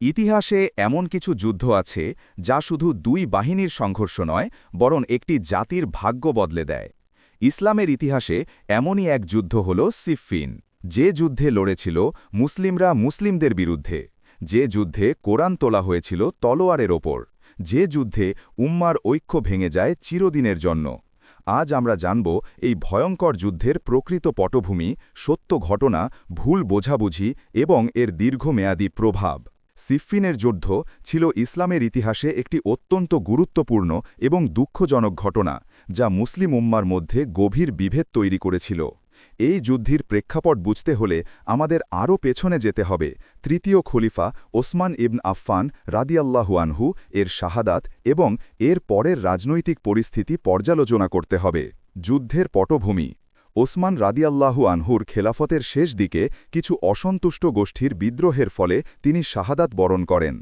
ইতিহাসে এমন কিছু যুদ্ধ আছে, যা শুধু দুই বাহিনীর সংঘর্ষ নয়, বরং একটি জাতির ভাগ্য বদলে দেয়। ইসলামের ইতিহাসে এমনই এক যুদ্ধ হল সিফিন যে যুদ্ধে লড়েছিল মুসলিমরা মুসলিমদের বিরুদ্ধে, যে যুদ্ধে কোরআন তোলা হয়েছিল তলোয়ারের ওপর, যে যুদ্ধে উম্মার ঐক্য ভেঙে যায় চিরদিনের জন্য। আজ আমরা জানব এই ভয়ঙ্কর যুদ্ধের প্রকৃত পটভূমি, সত্য ঘটনা, ভুল বোঝাবুঝি এবং এর দীর্ঘমেয়াদী প্রভাব। সিফিনের যুদ্ধ ছিল ইসলামের ইতিহাসে একটি অত্যন্ত গুরুত্বপূর্ণ এবং দুঃখজনক ঘটনা, যা মুসলিম উম্মার মধ্যে গভীর বিভেদ তৈরি করেছিল। এই যুদ্ধের প্রেক্ষাপট বুঝতে হলে আমাদের আরও পেছনে যেতে হবে, তৃতীয় খলিফা ওসমান ইবন আফফান রাদিয়াল্লাহু আনহু, এর শাহাদাত এবং এর পরের রাজনৈতিক পরিস্থিতি পর্যালোচনা করতে হবে। যুদ্ধের পটভূমি ওসমান রাদিয়াল্লাহু আনহুর খেলাফতের শেষ দিকে কিছু অসন্তুষ্ট গোষ্ঠীর বিদ্রোহের ফলে তিনি শাহাদাত বরণ করেন।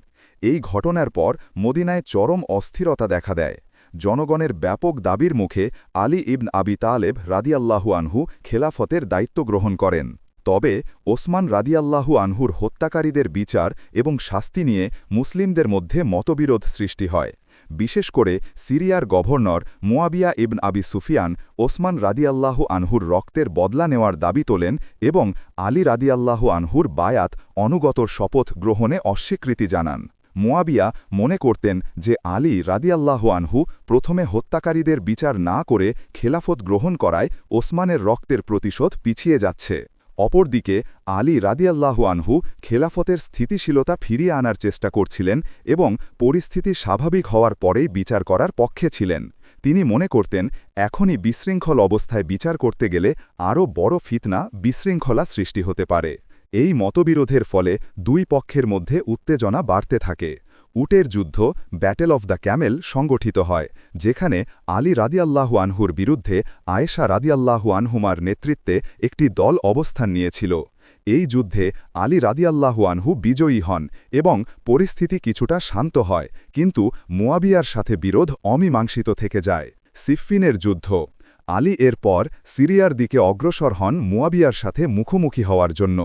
এই ঘটনার পর মদিনায় চরম অস্থিরতা দেখা দেয়। জনগণের ব্যাপক দাবির মুখে আলী ইবন আবি তালেব রাদিয়াল্লাহু আনহু খেলাফতের দায়িত্ব গ্রহণ করেন। তবে ওসমান রাদিয়াল্লাহু আনহুর হত্যাকারীদের বিচার এবং শাস্তি নিয়ে মুসলিমদের মধ্যে মতবিরোধ সৃষ্টি হয়। বিশেষ করে সিরিয়ার গভর্নর মোয়াবিয়া ইবন আবি সুফিয়ান ওসমান রাদিয়াল্লাহু আনহুর রক্তের বদলা নেওয়ার দাবি তোলেন এবং আলী রাদিয়াল্লাহু আনহুর বায়াত অনুগতর শপথ গ্রহণে অস্বীকৃতি জানান। মোয়াবিয়া মনে করতেন যে আলী রাদিয়াল্লাহু আনহু প্রথমে হত্যাকারীদের বিচার না করে খেলাফত গ্রহণ করায় ওসমানের রক্তের প্রতিশোধ পিছিয়ে যাচ্ছে। অপরদিকে, আলী রাদিয়াল্লাহু আনহু খেলাফতের স্থিতিশীলতা ফিরিয়ে আনার চেষ্টা করছিলেন এবং পরিস্থিতি স্বাভাবিক হওয়ার পরেই বিচার করার পক্ষে ছিলেন। তিনি মনে করতেন, এখনই বিশৃঙ্খল অবস্থায় বিচার করতে গেলে আরও বড় ফিতনা, বিশৃঙ্খলা সৃষ্টি হতে পারে। এই মতবিরোধের ফলে দুই পক্ষের মধ্যে উত্তেজনা বাড়তে থাকে। উটের যুদ্ধ ব্যাটেল অফ দ্য ক্যামেল সংগঠিত হয়, যেখানে আলী রাদিয়াল্লাহু আনহুর বিরুদ্ধে আয়েশা রাদিয়াল্লাহু আনহুমার নেতৃত্বে একটি দল অবস্থান নিয়েছিল। এই যুদ্ধে আলী রাদিয়াল্লাহু আনহু বিজয়ী হন এবং পরিস্থিতি কিছুটা শান্ত হয়, কিন্তু মুয়াবিয়ার সাথে বিরোধ অমীমাংসিত থেকে যায়। সিফিনের যুদ্ধ। আলী এরপর সিরিয়ার দিকে অগ্রসর হন মুয়াবিয়ার সাথে মুখোমুখি হওয়ার জন্য।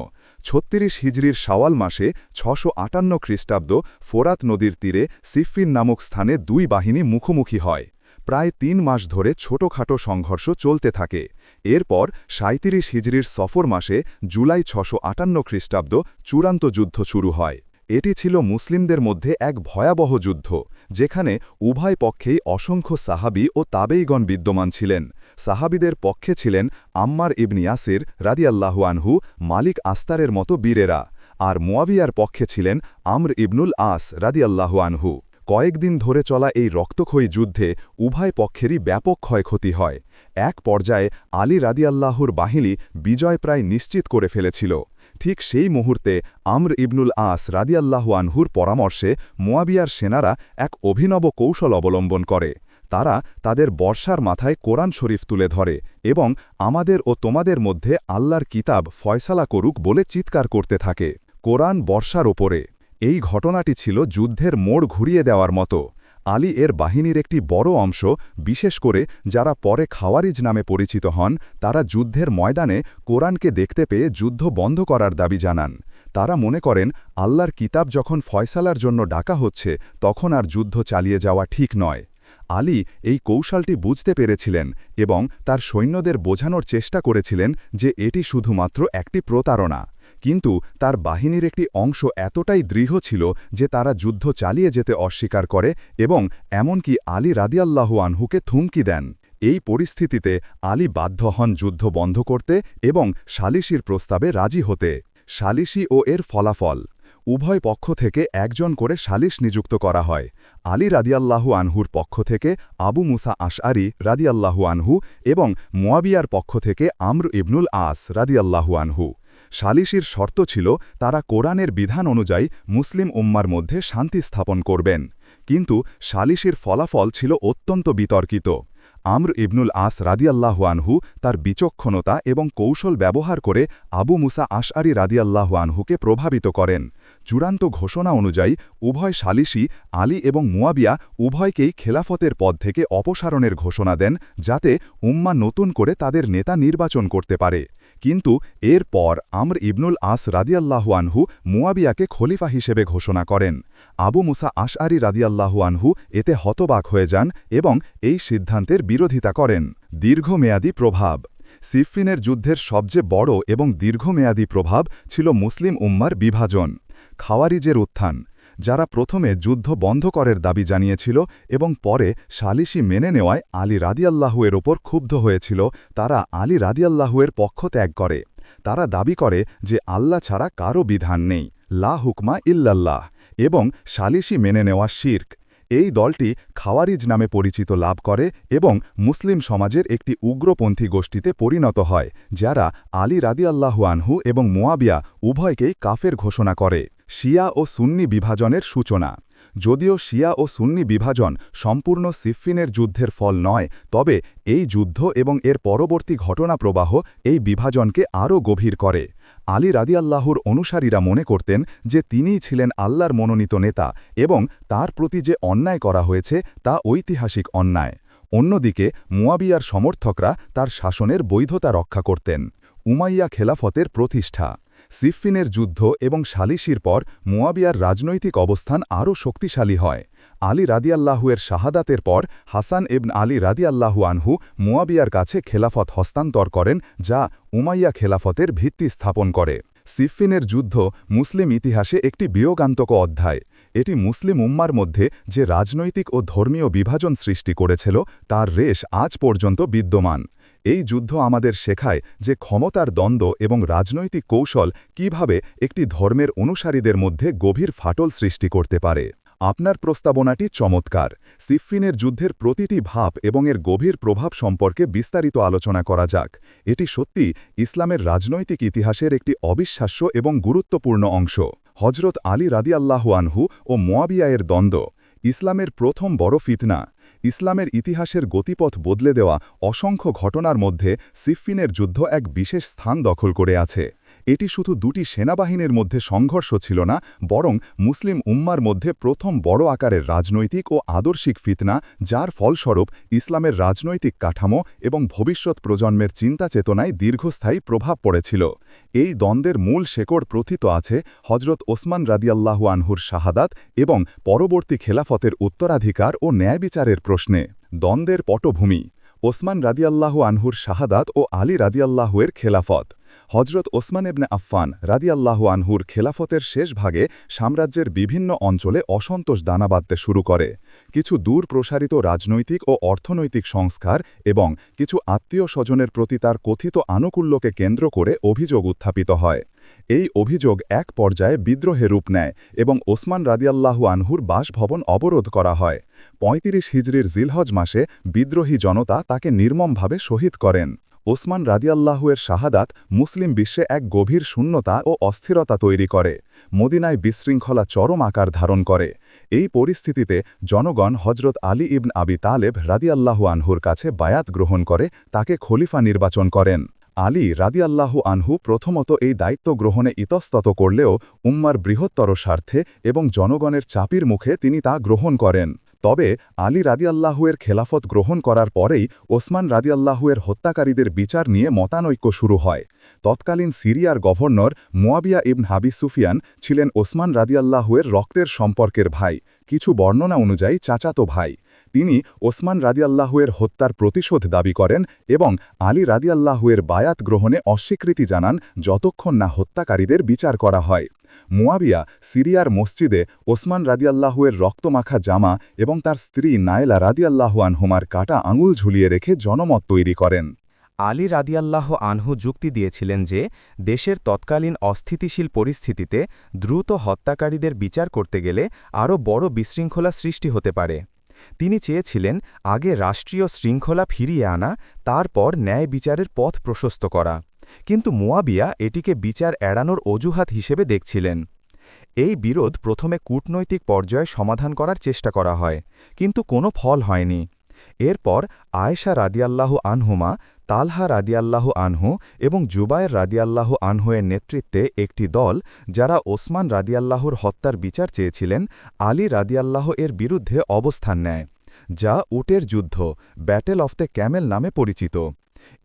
ছত্রিশ হিজড়ির সাওয়াল মাসে ছশো আটান্ন খ্রিস্টাব্দ ফোরাত নদীর তীরে সিফিন নামক স্থানে দুই বাহিনী মুখোমুখি হয়। প্রায় তিন মাস ধরে ছোটখাটো সংঘর্ষ চলতে থাকে। এরপর সাঁত্রিশ হিজড়ির সফর মাসে জুলাই ছশো আটান্ন খ্রিস্টাব্দ চূড়ান্ত যুদ্ধ শুরু হয়। এটি ছিল মুসলিমদের মধ্যে এক ভয়াবহ যুদ্ধ, যেখানে উভয় পক্ষেই অসংখ্য সাহাবি ও তাবেইগণ বিদ্যমান ছিলেন। সাহাবিদের পক্ষে ছিলেন আম্মার ইবনি ইয়াসির রাদিয়াল্লাহু আনহু, মালিক আস্তারের মতো বীরেরা, আর মোয়াবিয়ার পক্ষে ছিলেন আমর ইবনুল আস রাদিয়াল্লাহু আনহু। কয়েকদিন ধরে চলা এই রক্তক্ষয়ী যুদ্ধে উভয় পক্ষেরই ব্যাপক ক্ষয়ক্ষতি হয়। এক পর্যায়ে আলী রাদিয়াল্লাহুর বাহিনী বিজয় প্রায় নিশ্চিত করে ফেলেছিল। ঠিক সেই মুহূর্তে আমর ইবনুল আস রাদিয়াল্লাহু আনহুর পরামর্শে মোয়াবিয়ার সেনারা এক অভিনব কৌশল অবলম্বন করে। তারা তাদের বর্ষার মাথায় কোরআন শরীফ তুলে ধরে এবং আমাদের ও তোমাদের মধ্যে আল্লাহর কিতাব ফয়সালা করুক বলে চিৎকার করতে থাকে। কোরআন বর্ষার ওপরে এই ঘটনাটি ছিল যুদ্ধের মোড় ঘুরিয়ে দেওয়ার মতো। আলী এর বাহিনীর একটি বড় অংশ, বিশেষ করে যারা পরে খাওয়ারিজ নামে পরিচিত হন, তারা যুদ্ধের ময়দানে কোরআনকে দেখতে পেয়ে যুদ্ধ বন্ধ করার দাবি জানান। তারা মনে করেন, আল্লাহর কিতাব যখন ফয়সালার জন্য ডাকা হচ্ছে, তখন আর যুদ্ধ চালিয়ে যাওয়া ঠিক নয়। আলী এই কৌশলটি বুঝতে পেরেছিলেন এবং তার সৈন্যদের বোঝানোর চেষ্টা করেছিলেন যে এটি শুধুমাত্র একটি প্রতারণা। কিন্তু তার বাহিনীর একটি অংশ এতটাই দৃঢ় ছিল যে তারা যুদ্ধ চালিয়ে যেতে অস্বীকার করে এবং এমনকি আলী রাদিয়াল্লাহু আনহুকে থুমকি দেন। এই পরিস্থিতিতে আলী বাধ্য হন যুদ্ধ বন্ধ করতে এবং সালিশির প্রস্তাবে রাজি হতে। সালিশি ও এর ফলাফল। উভয় পক্ষ থেকে একজন করে সালিশ নিযুক্ত করা হয়। আলী রাদিয়াল্লাহু আনহুর পক্ষ থেকে আবু মুসা আশআরি রাদিয়াল্লাহু আনহু এবং মোয়াবিয়ার পক্ষ থেকে আমর ইবনুল আস রাদিয়াল্লাহু আনহু। সালিশির শর্ত ছিল, তারা কোরআনের বিধান অনুযায়ী মুসলিম উম্মার মধ্যে শান্তি স্থাপন করবেন। কিন্তু সালিসির ফলাফল ছিল অত্যন্ত বিতর্কিত। আমর ইবনুল আস রাদিয়াল্লাহু আনহু তার বিচক্ষণতা এবং কৌশল ব্যবহার করে আবু মুসা আশআরি রাদিয়াল্লাহু আনহুকে প্রভাবিত করেন। চূড়ান্ত ঘোষণা অনুযায়ী, উভয় সালিসি, আলী এবং মুয়াবিয়া উভয়কেই খেলাফতের পদ থেকে অপসারণের ঘোষণা দেন, যাতে উম্মা নতুন করে তাদের নেতা নির্বাচন করতে পারে। কিন্তু এর পর আমর ইবনুল আস রাদিয়াল্লাহু আনহু মুয়াবিয়াকে খলিফা হিসেবে ঘোষণা করেন। আবু মুসা আশআরি রাদিয়াল্লাহু আনহু এতে হতবাক হয়ে যান এবং এই সিদ্ধান্তের বিরোধিতা করেন। দীর্ঘমেয়াদী প্রভাব। সিফিনের যুদ্ধের সবচেয়ে বড় এবং দীর্ঘমেয়াদী প্রভাব ছিল মুসলিম উম্মার বিভাজন। খাওয়ারিজের উত্থান, যারা প্রথমে যুদ্ধ বন্ধ করার দাবি জানিয়েছিল এবং পরে সালিসি মেনে নেওয়ায় আলী রাদিয়াল্লাহুয়ের ওপর ক্ষুব্ধ হয়েছিল, তারা আলী রাদিয়াল্লাহুয়ের পক্ষ ত্যাগ করে। তারা দাবি করে যে আল্লাহ ছাড়া কারও বিধান নেই, লা হুকমা ইল্লাল্লাহ, এবং সালিসি মেনে নেওয়া শির্ক। এই দলটি খাওয়ারিজ নামে পরিচিত লাভ করে এবং মুসলিম সমাজের একটি উগ্রপন্থী গোষ্ঠীতে পরিণত হয়, যারা আলী রাদিয়াল্লাহু আনহু এবং মোয়াবিয়া উভয়কেই কাফের ঘোষণা করে। শিয়া ও সুন্নি বিভাজনের সূচনা। যদিও শিয়া ও সুন্নি বিভাজন সম্পূর্ণ সিফিনের যুদ্ধের ফল নয়, তবে এই যুদ্ধ এবং এর পরবর্তী ঘটনা প্রবাহ এই বিভাজনকে আরও গভীর করে। আলী রাদিয়াল্লাহুর অনুসারীরা মনে করতেন যে তিনিই ছিলেন আল্লাহর মনোনীত নেতা এবং তার প্রতি যে অন্যায় করা হয়েছে তা ঐতিহাসিক অন্যায়। অন্যদিকে মুয়াবিয়ার সমর্থকরা তার শাসনের বৈধতা রক্ষা করতেন। উমাইয়া খেলাফতের প্রতিষ্ঠা। সিফিনের যুদ্ধ এবং সালিশির পর মুয়াবিয়ার রাজনৈতিক অবস্থান আরও শক্তিশালী হয়। আলী রাদিয়াল্লাহুয়ের শাহাদাতের পর হাসান এবন আলী রাদিয়াল্লাহু আনহু মুয়াবিয়ার কাছে খেলাফত হস্তান্তর করেন, যা উমাইয়া খেলাফতের ভিত্তি স্থাপন করে। সিফিনের যুদ্ধ মুসলিম ইতিহাসে একটি বিয়োগান্তক অধ্যায়। এটি মুসলিম উম্মার মধ্যে যে রাজনৈতিক ও ধর্মীয় বিভাজন সৃষ্টি করেছিল, তার রেশ আজ পর্যন্ত বিদ্যমান। এই যুদ্ধ আমাদের শেখায় যে ক্ষমতার দ্বন্দ্ব এবং রাজনৈতিক কৌশল কীভাবে একটি ধর্মের অনুসারীদের মধ্যে গভীর ফাটল সৃষ্টি করতে পারে। আপনার প্রস্তাবনাটি চমৎকার। সিফিনের যুদ্ধের প্রতিটি ভাব এবং এর গভীর প্রভাব সম্পর্কে বিস্তারিত আলোচনা করা যাক। এটি সত্যি ইসলামের রাজনৈতিক ইতিহাসের একটি অবিশ্বাস্য এবং গুরুত্বপূর্ণ অংশ। হজরত আলী রাদিয়াল্লাহু আনহু ও মোয়াবিয়ায়ের দ্বন্দ্ব। ইসলামের প্রথম বড় ফিতনা, ইসলামের ইতিহাসের গতিপথ বদলে দেওয়া অসংখ্য ঘটনার মধ্যে সিফিনের যুদ্ধ এক বিশেষ স্থান দখল করে আছে। এটি শুধু দুটি সেনাবাহিনীর মধ্যে সংঘর্ষ ছিল না, বরং মুসলিম উম্মার মধ্যে প্রথম বড় আকারের রাজনৈতিক ও আদর্শিক ফিতনা, যার ফলস্বরূপ ইসলামের রাজনৈতিক কাঠামো এবং ভবিষ্যৎ প্রজন্মের চিন্তা চেতনায় দীর্ঘস্থায়ী প্রভাব পড়েছিল। এই দ্বন্দ্বের মূল শেকড় প্রথিত আছে হজরত ওসমান রাদিয়াল্লাহু আনহুর শাহাদাত এবং পরবর্তী খেলাফতের উত্তরাধিকার ও ন্যায় বিচারের প্রশ্নে। দ্বন্দ্বের পটভূমি, ওসমান রাদিয়াল্লাহু আনহুর শাহাদাত ও আলী রাদিয়াল্লাহুয়ের খেলাফত। হজরত ওসমান এবনে আফফান রাদিয়াল্লাহু আনহুর খেলাফতের শেষ ভাগে সাম্রাজ্যের বিভিন্ন অঞ্চলে অসন্তোষ দানা বাঁধতে শুরু করে। কিছু দূর প্রসারিত রাজনৈতিক ও অর্থনৈতিক সংস্কার এবং কিছু আত্মীয় স্বজনের প্রতি তার কথিত আনুকূল্যকে কেন্দ্র করে অভিযোগ উত্থাপিত হয়। এই অভিযোগ এক পর্যায়ে বিদ্রোহে রূপ নেয় এবং ওসমান রাদিয়াল্লাহু আনহুর বাসভবন অবরোধ করা হয়। পঁয়ত্রিশ হিজড়ির জিলহজ মাসে বিদ্রোহী জনতা তাকে নির্মমভাবে শহীদ করেন। ওসমান রাদিয়াল্লাহুয়ের শাহাদাত মুসলিম বিশ্বে এক গভীর শূন্যতা ও অস্থিরতা তৈরি করে, মদিনায় বিশৃঙ্খলা চরম আকার ধারণ করে। এই পরিস্থিতিতে জনগণ হজরত আলী ইবন আবি তালেব রাদিয়াল্লাহু আনহুর কাছে বায়াত গ্রহণ করে, তাকে খলিফা নির্বাচন করেন। আলী রাদিয়াল্লাহু আনহু প্রথমত এই দায়িত্ব গ্রহণে ইতস্তত করলেও উম্মার বৃহত্তর স্বার্থে এবং জনগণের চাপির মুখে তিনি তা গ্রহণ করেন। তবে আলী রাদিয়াল্লাহুয়ের খেলাফত গ্রহণ করার পরেই ওসমান রাদিয়াল্লাহুয়ের হত্যাকারীদের বিচার নিয়ে মতানৈক্য শুরু হয়। তৎকালীন সিরিয়ার গভর্নর মুয়াবিয়া ইবন হাবি সুফিয়ান ছিলেন ওসমান রাদিয়াল্লাহুয়ের রক্তের সম্পর্কের ভাই, কিছু বর্ণনা অনুযায়ী চাচাতো ভাই। তিনি ওসমান রাদিয়াল্লাহুয়ের হত্যার প্রতিশোধ দাবি করেন এবং আলী রাদিয়াল্লাহুয়ের বায়াত গ্রহণে অস্বীকৃতি জানান যতক্ষণ না হত্যাকারীদের বিচার করা হয়। মুয়াবিয়া সিরিয়ার মসজিদে ওসমান রাদিয়াল্লাহুয়ের রক্তমাখা জামা এবং তার স্ত্রী নায়লা রাদিয়াল্লাহু আনহুমার কাটা আঙুল ঝুলিয়ে রেখে জনমত তৈরি করেন। আলী রাদিয়াল্লাহ আনহু যুক্তি দিয়েছিলেন যে, দেশের তৎকালীন অস্থিতিশীল পরিস্থিতিতে দ্রুত হত্যাকারীদের বিচার করতে গেলে আরও বড় বিশৃঙ্খলা সৃষ্টি হতে পারে। তিনি চেয়েছিলেন আগে রাষ্ট্রীয় শৃঙ্খলা ফিরিয়ে আনা, তারপর ন্যায় বিচারের পথ প্রশস্ত করা। কিন্তু মুয়াবিয়া এটিকে বিচার এড়ানোর অজুহাত হিসেবে দেখছিলেন। এই বিরোধ প্রথমে কূটনৈতিক পর্যায়ে সমাধান করার চেষ্টা করা হয়, কিন্তু কোনো ফল হয়নি। এরপর আয়েশা রাদিয়াল্লাহ আনহুমা, তালহা রাদিয়াল্লাহ আনহু এবং জুবায়ের রাদিয়াল্লাহ আনহুয়ের নেতৃত্বে একটি দল, যারা ওসমান রাদিয়াল্লাহর হত্যার বিচার চেয়েছিলেন, আলী রাদিয়াল্লাহ এর বিরুদ্ধে অবস্থান নেয়, যা উটের যুদ্ধ, ব্যাটেল অফ দ্য ক্যামেল নামে পরিচিত।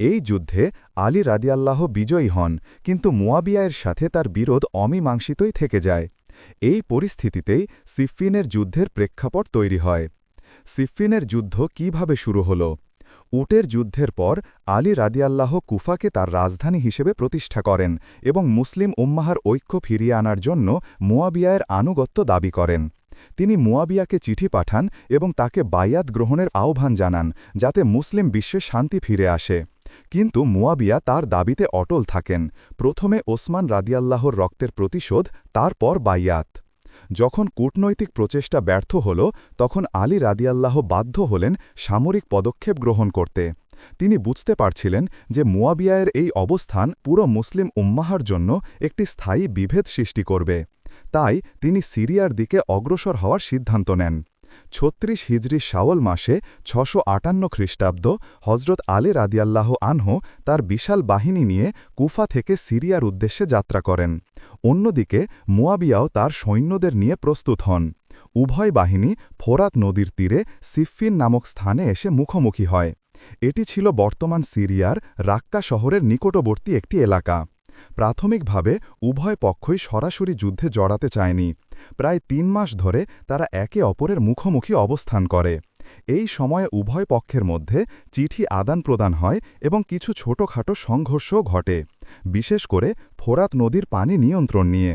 এই যুদ্ধে আলী রাদিয়াল্লাহ বিজয়ী হন, কিন্তু মুয়াবিয়ায়ের সাথে তার বিরোধ অমীমাংসিতই থেকে যায়। এই পরিস্থিতিতেই সিফিনের যুদ্ধের প্রেক্ষাপট তৈরি হয়। সিফিনের যুদ্ধ কীভাবে শুরু হল? উটের যুদ্ধের পর আলী রাদিয়াল্লাহ কুফাকে তার রাজধানী হিসেবে প্রতিষ্ঠা করেন এবং মুসলিম উম্মাহার ঐক্য ফিরিয়ে আনার জন্য মুয়াবিয়ায়ের আনুগত্য দাবি করেন। তিনি মুয়াবিয়াকে চিঠি পাঠান এবং তাকে বায়াত গ্রহণের আহ্বান জানান, যাতে মুসলিম বিশ্বে শান্তি ফিরে আসে। কিন্তু মুয়াবিয়া তার দাবিতে অটল থাকেন। প্রথমে ওসমান রাদিয়াল্লাহর রক্তের প্রতিশোধ, তারপর বাইয়াত যখন কূটনৈতিক প্রচেষ্টা ব্যর্থ হল, তখন আলী রাদিয়াল্লাহ বাধ্য হলেন সামরিক পদক্ষেপ গ্রহণ করতে। তিনি বুঝতে পারছিলেন যে মুয়াবিয়ায়ের এই অবস্থান পুরো মুসলিম উম্মাহার জন্য একটি স্থায়ী বিভেদ সৃষ্টি করবে। তাই তিনি সিরিয়ার দিকে অগ্রসর হওয়ার সিদ্ধান্ত নেন। ছত্রিশ হিজরি শাওল মাসে ছশো আটান্ন খ্রিস্টাব্দ হজরত আলী রাদিয়াল্লাহ আনহো তার বিশাল বাহিনী নিয়ে কুফা থেকে সিরিয়ার উদ্দেশ্যে যাত্রা করেন। অন্যদিকে মুয়াবিয়াও তার সৈন্যদের নিয়ে প্রস্তুত হন। উভয় বাহিনী ফোরাত নদীর তীরে সিফিন নামক স্থানে এসে মুখোমুখি হয়। এটি ছিল বর্তমান সিরিয়ার রাক্কা শহরের নিকটবর্তী একটি এলাকা। প্রাথমিকভাবে উভয় পক্ষই সরাসরি যুদ্ধে জড়াতে চায়নি। প্রায় তিন মাস ধরে তারা একে অপরের মুখোমুখি অবস্থান করে। এই সময়ে উভয় পক্ষের মধ্যে চিঠি আদান প্রদান হয় এবং কিছু ছোটখাটো সংঘর্ষও ঘটে, বিশেষ করে ফোরাত নদীর পানি নিয়ন্ত্রণ নিয়ে।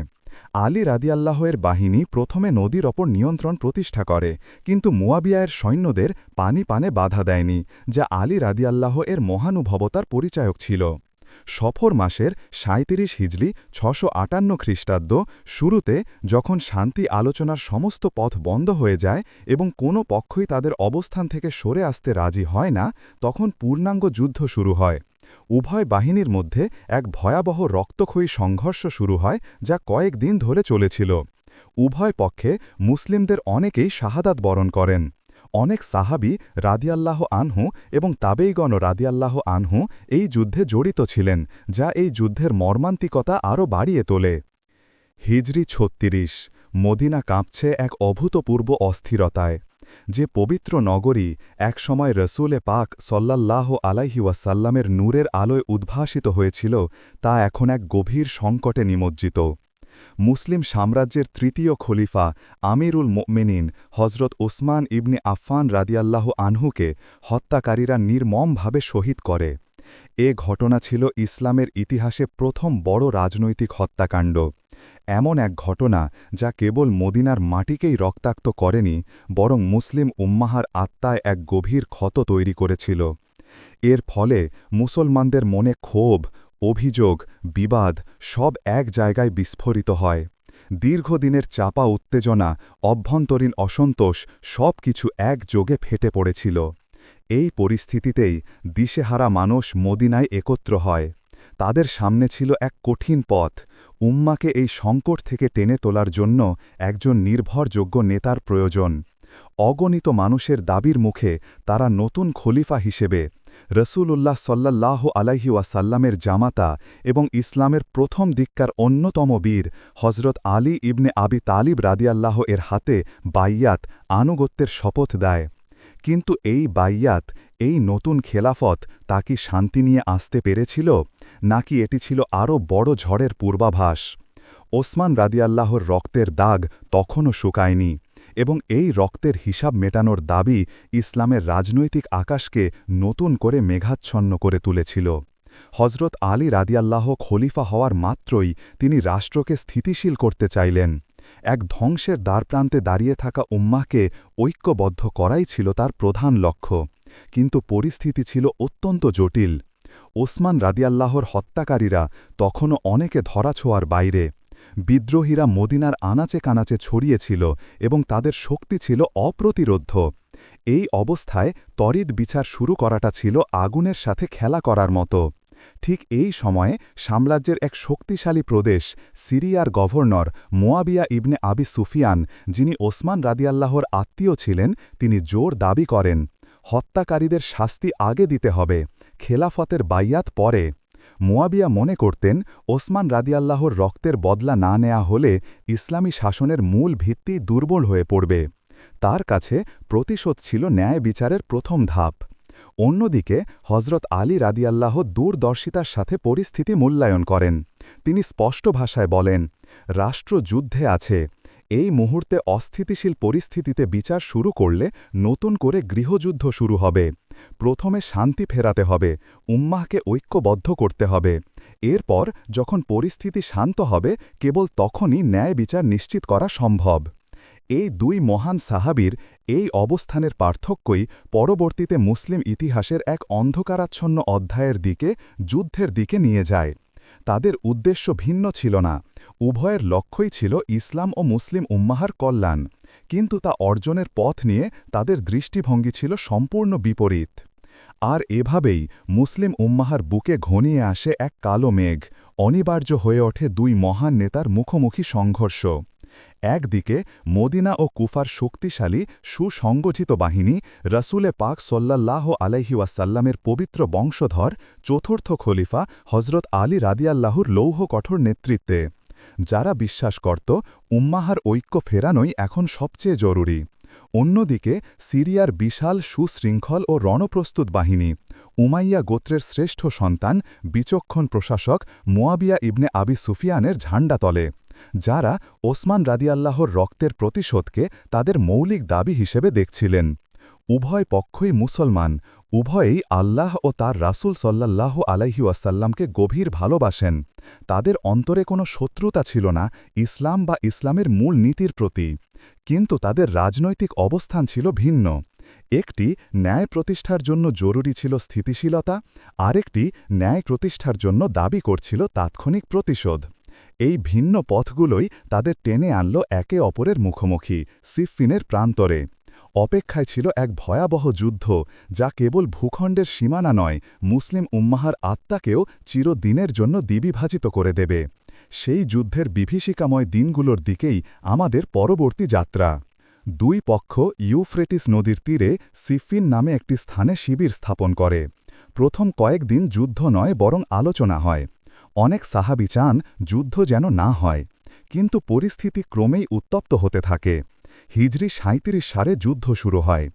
আলী রাদিয়াল্লাহের বাহিনী প্রথমে নদীর ওপর নিয়ন্ত্রণ প্রতিষ্ঠা করে, কিন্তু মুয়াবিয়ায়ের সৈন্যদের পানি পানে বাধা দেয়নি, যা আলী রাদিয়াল্লাহ এর মহানুভবতার পরিচায়ক ছিল। সফর মাসের সাঁত্রিশ হিজলি ছশো আটান্ন খ্রিস্টাব্দ শুরুতে যখন শান্তি আলোচনার সমস্ত পথ বন্ধ হয়ে যায় এবং কোনো পক্ষই তাদের অবস্থান থেকে সরে আসতে রাজি হয় না, তখন পূর্ণাঙ্গ যুদ্ধ শুরু হয়। উভয় বাহিনীর মধ্যে এক ভয়াবহ রক্তক্ষয়ী সংঘর্ষ শুরু হয় যা কয়েক দিন ধরে চলেছিল। উভয় পক্ষে মুসলিমদের অনেকেই শাহাদাত বরণ করেন। অনেক সাহাবি রাদিয়াল্লাহ আনহু এবং তাবেইগণ রাদিয়াল্লাহ আনহু এই যুদ্ধে জড়িত ছিলেন, যা এই যুদ্ধের মর্মান্তিকতা আরও বাড়িয়ে তোলে। হিজরি ছত্রিশ, মদিনা কাঁপছে এক অভূতপূর্ব অস্থিরতায়। যে পবিত্র নগরী একসময় রসুলে পাক সল্লাল্লাহ আলাইহি ওয়াসাল্লামের নূরের আলোয় উদ্ভাসিত হয়েছিল, তা এখন এক গভীর সংকটে নিমজ্জিত। মুসলিম সাম্রাজ্যের তৃতীয় খলিফা আমিরুল মোমেনিন হজরত ওসমান ইবনে আফফান রাদিয়াল্লাহ আনহুকে হত্যাকারীরা নির্মমভাবে শহীদ করে। এ ঘটনা ছিল ইসলামের ইতিহাসে প্রথম বড় রাজনৈতিক হত্যাকাণ্ড। এমন এক ঘটনা যা কেবল মদিনার মাটিকেই রক্তাক্ত করেনি, বরং মুসলিম উম্মাহার আত্মায় এক গভীর ক্ষত তৈরি করেছিল। এর ফলে মুসলমানদের মনে ক্ষোভ অভিযোগ, বিবাদ সব এক জায়গায় বিস্ফোরিত হয়। দীর্ঘদিনের চাপা উত্তেজনা, অভ্যন্তরীণ অসন্তোষ সব কিছু একযোগে ফেটে পড়েছিল। এই পরিস্থিতিতেই দিশেহারা মানুষ মদিনায় একত্র হয়। তাদের সামনে ছিল এক কঠিন পথ। উম্মাকে এই সংকট থেকে টেনে তোলার জন্য একজন নির্ভরযোগ্য নেতার প্রয়োজন। অগণিত মানুষের দাবির মুখে তারা নতুন খলিফা হিসেবে রসুলুল্লাহ সল্লাহ আলাইহি ওয়াসাল্লামের জামাতা এবং ইসলামের প্রথম দিককার অন্যতম বীর হজরত আলী ইবনে আবি তালিব রাদিয়াল্লাহ এর হাতে বাইয়াত আনুগত্যের শপথ দেয়। কিন্তু এই বাইয়াত, এই নতুন খেলাফত তা কি শান্তি নিয়ে আসতে পেরেছিল, নাকি এটি ছিল আরও বড় ঝড়ের পূর্বাভাস? ওসমান রাদিয়াল্লাহর রক্তের দাগ তখনও শুকায়নি। এবং এই রক্তের হিসাব মেটানোর দাবি ইসলামের রাজনৈতিক আকাশকে নতুন করে মেঘাচ্ছন্ন করে তুলেছিল। হজরত আলী রাদিয়াল্লাহ খলিফা হওয়ার মাত্রই তিনি রাষ্ট্রকে স্থিতিশীল করতে চাইলেন। এক ধ্বংসের দ্বারপ্রান্তে দাঁড়িয়ে থাকা উম্মাকে ঐক্যবদ্ধ করাই ছিল তার প্রধান লক্ষ্য। কিন্তু পরিস্থিতি ছিল অত্যন্ত জটিল। ওসমান রাদিয়াল্লাহর হত্যাকারীরা তখনও অনেকে ধরাছোঁয়ার বাইরে। বিদ্রোহীরা মদিনার আনাচে কানাচে ছড়িয়েছিল এবং তাদের শক্তি ছিল অপ্রতিরোধ্য। এই অবস্থায় তরিদ বিচার শুরু করাটা ছিল আগুনের সাথে খেলা করার মতো। ঠিক এই সময়ে সাম্রাজ্যের এক শক্তিশালী প্রদেশ, সিরিয়ার গভর্নর মোয়াবিয়া ইবনে আবি সুফিয়ান, যিনি ওসমান রাদিয়াল্লাহর আত্মীয় ছিলেন, তিনি জোর দাবি করেন, হত্যাকারীদের শাস্তি আগে দিতে হবে, খেলাফতের বাইয়াত পরে। মোয়াবিয়া মনে করতেন ওসমান রাদিয়াল্লাহর রক্তের বদলা না নেয়া হলে ইসলামী শাসনের মূল ভিত্তি দুর্বল হয়ে পড়বে। তার কাছে প্রতিশোধ ছিল ন্যায় বিচারের প্রথম ধাপ। অন্যদিকে হজরত আলী রাদিয়াল্লাহ দূরদর্শিতার সাথে পরিস্থিতি মূল্যায়ন করেন। তিনি স্পষ্ট ভাষায় বলেন রাষ্ট্র যুদ্ধে আছে এই মুহূর্তে অস্থিতিশীল পরিস্থিতিতে বিচার শুরু করলে নতুন করে গৃহযুদ্ধ শুরু হবে। প্রথমে শান্তি ফেরাতে হবে, উম্মাহকে ঐক্যবদ্ধ করতে হবে। এরপর যখন পরিস্থিতি শান্ত হবে, কেবল তখনই ন্যায় বিচার নিশ্চিত করা সম্ভব। এই দুই মহান সাহাবীর এই অবস্থানের পার্থক্যই পরবর্তীতে মুসলিম ইতিহাসের এক অন্ধকারাচ্ছন্ন অধ্যায়ের দিকে, যুদ্ধের দিকে নিয়ে যায়। তাদের উদ্দেশ্য ভিন্ন ছিল না। উভয়ের লক্ষ্যই ছিল ইসলাম ও মুসলিম উম্মাহার কল্যাণ। কিন্তু তা অর্জনের পথ নিয়ে তাদের দৃষ্টিভঙ্গি ছিল সম্পূর্ণ বিপরীত। আর এভাবেই মুসলিম উম্মাহার বুকে ঘনিয়ে আসে এক কালো মেঘ, অনিবার্য হয়ে ওঠে দুই মহান নেতার মুখোমুখি সংঘর্ষ। একদিকে মদিনা ও কুফার শক্তিশালী, সুসংগঠিত বাহিনী, রসুলে পাক সল্লাল্লাহ আলাইহি ওয়াসাল্লামের পবিত্র বংশধর, চতুর্থ খলিফা হজরত আলী রাদিয়াল্লাহুর লৌহ কঠোর নেতৃত্বে। যারা বিশ্বাস করত, উম্মাহার ঐক্য ফেরানোই এখন সবচেয়ে জরুরি। অন্যদিকে, সিরিয়ার বিশাল সুশৃঙ্খল ও রণপ্রস্তুত বাহিনী, উমাইয়া গোত্রের শ্রেষ্ঠ সন্তান, বিচক্ষণ প্রশাসক মোয়াবিয়া ইবনে আবি সুফিয়ানের ঝান্ডা তলে, যারা ওসমান রাদিয়াল্লাহর রক্তের প্রতিশোধকে তাদের মৌলিক দাবি হিসেবে দেখছিলেন। উভয় পক্ষই মুসলমান, উভয়েই আল্লাহ ও তার রাসূল সল্লাল্লাহু আলাইহি ওয়াসাল্লামকে গভীর ভালোবাসেন। তাদের অন্তরে কোনো শত্রুতা ছিল না, ইসলাম বা ইসলামের মূল নীতির প্রতি। কিন্তু তাদের রাজনৈতিক অবস্থান ছিল ভিন্ন। একটি ন্যায় প্রতিষ্ঠার জন্য জরুরি ছিল স্থিতিশীলতা, আরেকটি ন্যায় প্রতিষ্ঠার জন্য দাবি করছিল তাৎক্ষণিক প্রতিশোধ। এই ভিন্ন পথগুলোই তাদের টেনে আনল একে অপরের মুখোমুখি সিফিনের প্রান্তরে। অপেক্ষায় ছিল এক ভয়াবহ যুদ্ধ, যা কেবল ভূখণ্ডের সীমানা নয়, মুসলিম উম্মাহার আত্মাকেও চিরদিনের জন্য দ্বিবিভাজিত করে দেবে। সেই যুদ্ধের বিভীষিকাময় দিনগুলোর দিকেই আমাদের পরবর্তী যাত্রা। দুই পক্ষ ইউফ্রেটিস নদীর তীরে সিফিন নামে একটি স্থানে শিবির স্থাপন করে। প্রথম কয়েকদিন যুদ্ধ নয়, বরং আলোচনা হয়। অনেক সাহাবি চান যুদ্ধ যেন না হয়, কিন্তু পরিস্থিতি ক্রমেই উত্তপ্ত হতে থাকে। হিজরি সাঁত্রিশ সালে যুদ্ধ শুরু হয়।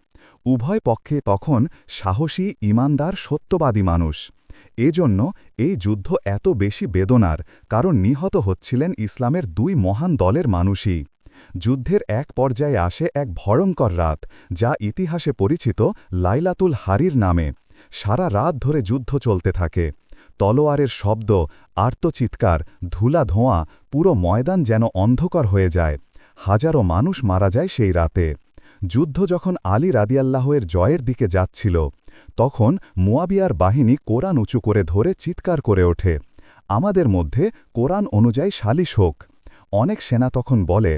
উভয় পক্ষে তখন সাহসী, ইমানদার, সত্যবাদী মানুষ। এজন্য এই যুদ্ধ এত বেশি বেদনার, কারণ নিহত হচ্ছিলেন ইসলামের দুই মহান দলের মানুষই। যুদ্ধের এক পর্যায়ে আসে এক ভয়ঙ্কর রাত, যা ইতিহাসে পরিচিত লাইলাতুল হারির নামে। সারা রাত ধরে যুদ্ধ চলতে থাকে। তলোয়ারের শব্দ, আর্তচিৎকার, ধুলা ধোঁয়া, পুরো ময়দান যেন অন্ধকার হয়ে যায়। হাজারো মানুষ মারা যায় সেই রাতে। যুদ্ধ যখন আলী রাদিয়াল্লাহের জয়ের দিকে যাচ্ছিল, তখন মুয়াবিয়ার বাহিনী কোরআন উঁচু করে ধরে চিৎকার করে ওঠে। আমাদের মধ্যে কোরআন অনুযায়ী সালিশ হোক। অনেক সেনা তখন বলে,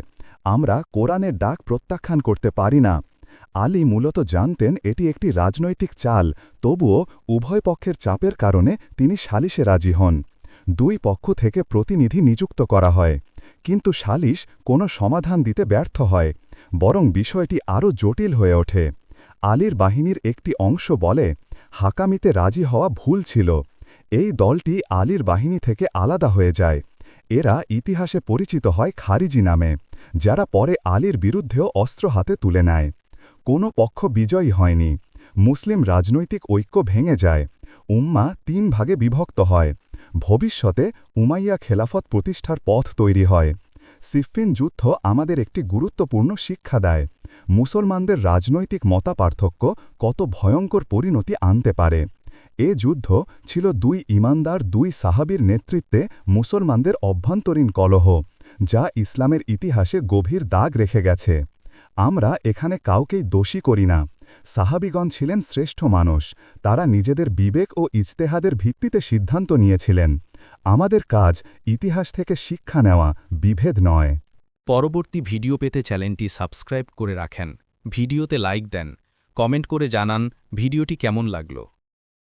আমরা কোরআনের ডাক প্রত্যাখ্যান করতে পারি না। আলী মূলত জানতেন এটি একটি রাজনৈতিক চাল, তবুও উভয় পক্ষের চাপের কারণে তিনি সালিশে রাজি হন। দুই পক্ষ থেকে প্রতিনিধি নিযুক্ত করা হয়। কিন্তু সালিশ কোনো সমাধান দিতে ব্যর্থ হয়, বরং বিষয়টি আরও জটিল হয়ে ওঠে। আলীর বাহিনীর একটি অংশ বলে, হাকামিতে রাজি হওয়া ভুল ছিল। এই দলটি আলীর বাহিনী থেকে আলাদা হয়ে যায়। এরা ইতিহাসে পরিচিত হয় খারিজি নামে, যারা পরে আলীর বিরুদ্ধেও অস্ত্র হাতে তুলে নেয়। কোনো পক্ষ বিজয়ী হয়নি। মুসলিম রাজনৈতিক ঐক্য ভেঙে যায়। উম্মা তিন ভাগে বিভক্ত হয়। ভবিষ্যতে উমাইয়া খেলাফত প্রতিষ্ঠার পথ তৈরি হয়। সিফিন যুদ্ধ আমাদের একটি গুরুত্বপূর্ণ শিক্ষা দেয়। মুসলমানদের রাজনৈতিক মতাপার্থক্য কত ভয়ঙ্কর পরিণতি আনতে পারে। এ যুদ্ধ ছিল দুই ইমানদার, দুই সাহাবির নেতৃত্বে মুসলমানদের অভ্যন্তরীণ কলহ, যা ইসলামের ইতিহাসে গভীর দাগ রেখে গেছে। আমরা এখানে কাউকেই দোষী করি না। সাহাবিগণ ছিলেন শ্রেষ্ঠ মানুষ। তারা নিজেদের বিবেক ও ইজতেহাদের ভিত্তিতে সিদ্ধান্ত নিয়েছিলেন। আমাদের কাজ ইতিহাস থেকে শিক্ষা নেওয়া, বিভেদ নয়। পরবর্তী ভিডিও পেতে চ্যানেলটি সাবস্ক্রাইব করে রাখেন। ভিডিওতে লাইক দেন। কমেন্ট করে জানান ভিডিওটি কেমন লাগল।